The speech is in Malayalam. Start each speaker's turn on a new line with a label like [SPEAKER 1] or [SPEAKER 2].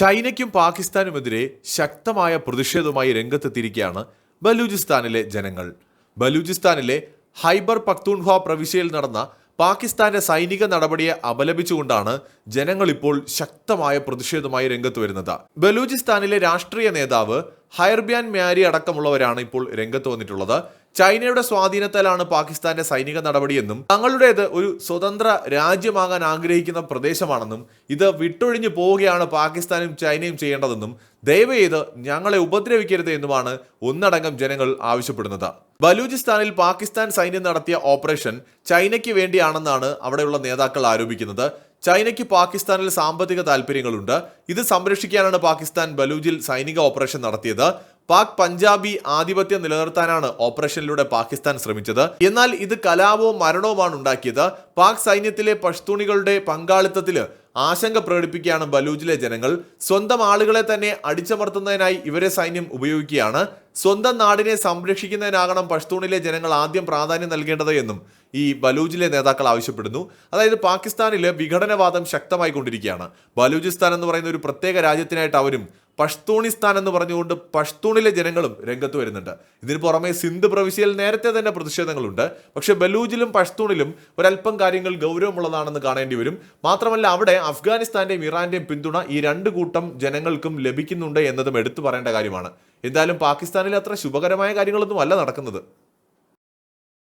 [SPEAKER 1] ചൈനയ്ക്കും പാകിസ്ഥാനുമെതിരെ ശക്തമായ പ്രതിഷേധവുമായി രംഗത്തെത്തിയിരിക്കുകയാണ് ബലൂചിസ്ഥാനിലെ ജനങ്ങൾ. ബലൂചിസ്ഥാനിലെ ഹൈബർ പക്തൂൺഹ പ്രവിശ്യയിൽ നടന്ന പാകിസ്ഥാന്റെ സൈനിക നടപടിയെ അപലപിച്ചുകൊണ്ടാണ് ജനങ്ങൾ ഇപ്പോൾ ശക്തമായ പ്രതിഷേധമായി രംഗത്ത് വരുന്നത്. ബലൂചിസ്ഥാനിലെ രാഷ്ട്രീയ നേതാവ് ഹൈർബിയാൻ മ്യാരി അടക്കമുള്ളവരാണ് ഇപ്പോൾ രംഗത്ത് വന്നിട്ടുള്ളത്. ചൈനയുടെ സ്വാധീനത്താലാണ് പാകിസ്ഥാന്റെ സൈനിക നടപടിയെന്നും തങ്ങളുടേത് ഒരു സ്വതന്ത്ര രാജ്യമാകാൻ ആഗ്രഹിക്കുന്ന പ്രദേശമാണെന്നും ഇത് വിട്ടൊഴിഞ്ഞു പോവുകയാണ് പാകിസ്ഥാനും ചൈനയും ചെയ്യേണ്ടതെന്നും ദയവ് ചെയ്ത് ഞങ്ങളെ ഉപദ്രവിക്കരുത് എന്നുമാണ് ഒന്നടങ്കം ജനങ്ങൾ ആവശ്യപ്പെടുന്നത്. ബലൂചിസ്ഥാനിൽ പാകിസ്ഥാൻ സൈന്യം നടത്തിയ ഓപ്പറേഷൻ ചൈനയ്ക്ക് വേണ്ടിയാണെന്നാണ് അവിടെയുള്ള നേതാക്കൾ ആരോപിക്കുന്നത്. ചൈനയ്ക്ക് പാകിസ്ഥാനിൽ സാമ്പത്തിക താല്പര്യങ്ങളുണ്ട് ഇത് സംരക്ഷിക്കാനാണ് പാകിസ്ഥാൻ ബലൂജിൽ സൈനിക ഓപ്പറേഷൻ നടത്തിയത്. പാക് പഞ്ചാബി ആധിപത്യം നിലനിർത്താനാണ് ഓപ്പറേഷനിലൂടെ പാകിസ്ഥാൻ ശ്രമിച്ചത്. എന്നാൽ ഇത് കലാപവും മരണവുമാണ് ഉണ്ടാക്കിയത്. പാക് സൈന്യത്തിലെ പഷ്തൂണികളുടെ പങ്കാളിത്തത്തിൽ ആശങ്ക പ്രകടിപ്പിക്കുകയാണ് ബലൂജിലെ ജനങ്ങൾ. സ്വന്തം ആളുകളെ തന്നെ അടിച്ചമർത്തുന്നതിനായി ഇവരെ സൈന്യം ഉപയോഗിക്കുകയാണ്. സ്വന്തം നാടിനെ സംരക്ഷിക്കുന്നതിനാകണം പഷ്തൂണിലെ ജനങ്ങൾ ആദ്യം പ്രാധാന്യം നൽകേണ്ടത് എന്നും ഈ ബലൂജിലെ നേതാക്കൾ ആവശ്യപ്പെടുന്നു. അതായത് പാകിസ്ഥാനിൽ വിഘടനവാദം ശക്തമായി കൊണ്ടിരിക്കുകയാണ് ബലൂചിസ്ഥാൻ എന്ന് പറയുന്ന ഒരു പ്രത്യേക രാജ്യത്തിനായിട്ട് അവരും പഷ്തൂണിസ്ഥാൻ എന്ന് പറഞ്ഞുകൊണ്ട് പഷ്തൂണിലെ ജനങ്ങളും രംഗത്ത് വരുന്നുണ്ട്. ഇതിന് പുറമെ സിന്ധ് പ്രവിശ്യയിൽ നേരത്തെ തന്നെ പ്രതിഷേധങ്ങളുണ്ട്. പക്ഷെ ബലൂജിലും പഷ്തൂണിലും ഒരല്പം കാര്യങ്ങൾ ഗൗരവമുള്ളതാണെന്ന് കാണേണ്ടി വരും. മാത്രമല്ല അവിടെ അഫ്ഗാനിസ്ഥാന്റെയും ഇറാന്റെയും പിന്തുണ ഈ രണ്ട് കൂട്ടം ജനങ്ങൾക്കും ലഭിക്കുന്നുണ്ട് എന്നതും എടുത്തു പറയേണ്ട കാര്യമാണ്. എന്തായാലും പാകിസ്ഥാനിൽ അത്ര ശുഭകരമായ കാര്യങ്ങളൊന്നും അല്ല നടക്കുന്നത്.